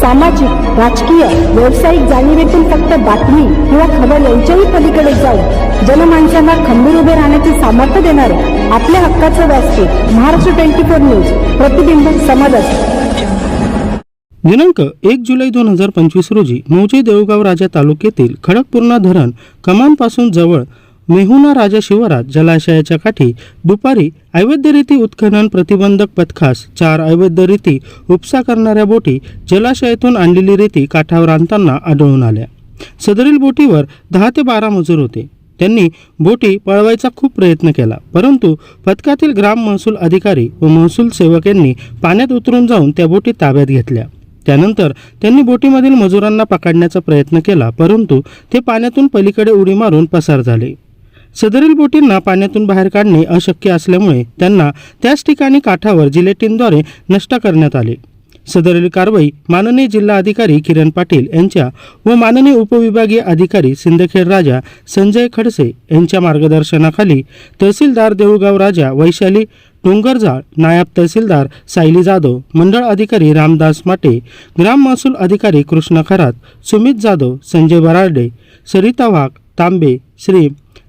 सामाजिक राजकीय व्यावसायिक जाणीवेतून फक्त बातमी किंवा खबर यांच्याही पलीकडे जाऊन जनमानसांना खंबीर उभे राहण्याचे सामर्थ्य देणारे आपल्या हक्काचं व्यासपीठ महाराष्ट्र ट्वेंटी फोर न्यूज प्रतिबिंब समाजात दिनांक एक जुलै दोन हजार पंचवीस रोजी मौजे देऊळगाव राजा तालुक्यातील खडकपूर्णा धरण कमानपासून जवळ मेहुना राजा शिवारात जलाशयाच्या काठी दुपारी अवैधरीती उत्खनन प्रतिबंधक पथकास चार अवैधरीती उपसा करणाऱ्या बोटी जलाशयातून आणलेली रेती काठावर आणताना आढळून आल्या. सदरील बोटीवर दहा ते बारा मजूर होते. त्यांनी बोटी पळवायचा खूप प्रयत्न केला परंतु पथकातील ग्राम महसूल अधिकारी व महसूल सेवक यांनी पाण्यात उतरून जाऊन त्या बोटी ताब्यात घेतल्या. त्यानंतर त्यांनी बोटीमधील मजुरांना पकडण्याचा प्रयत्न केला परंतु ते पाण्यातून पलीकडे उडी मारून पसार झाले. सदरील बोटींना पाण्यातून बाहेर काढणे अशक्य असल्यामुळे त्यांना त्याच ठिकाणी काठावर जिलेटिनद्वारे नष्ट करण्यात आले. सदरील कारवाई माननीय जिल्हा अधिकारी किरण पाटील यांच्या व माननीय उपविभागीय अधिकारी सिंदखेड राजा संजय खडसे यांच्या मार्गदर्शनाखाली तहसीलदार देऊळगाव राजा वैशाली डोंगरजाळ नायब तहसीलदार सायली जाधव मंडळ अधिकारी रामदास माटे ग्राम महसूल अधिकारी कृष्ण खरात सुमित जाधव संजय बराडे सरिता वाघ तांबे श्री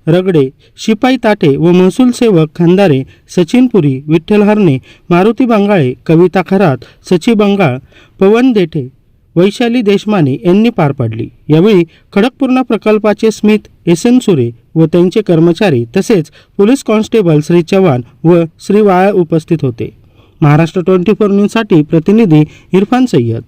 रगडे शिपाई ताटे व महसूल सेवक खंदारे सचिनपुरी विठ्ठल हरणे मारुती बंगाळे कविता खरात सची बंगाळ पवन देठे वैशाली देशमाने यांनी पार पाडली. यावेळी खडकपूर्णा प्रकल्पाचे स्मित एस एन सुरे व त्यांचे कर्मचारी तसेच पोलीस कॉन्स्टेबल श्री चव्हाण व श्री वाळा उपस्थित होते. महाराष्ट्र ट्वेंटी फोर न्यूजसाठी प्रतिनिधी इरफान सय्यद.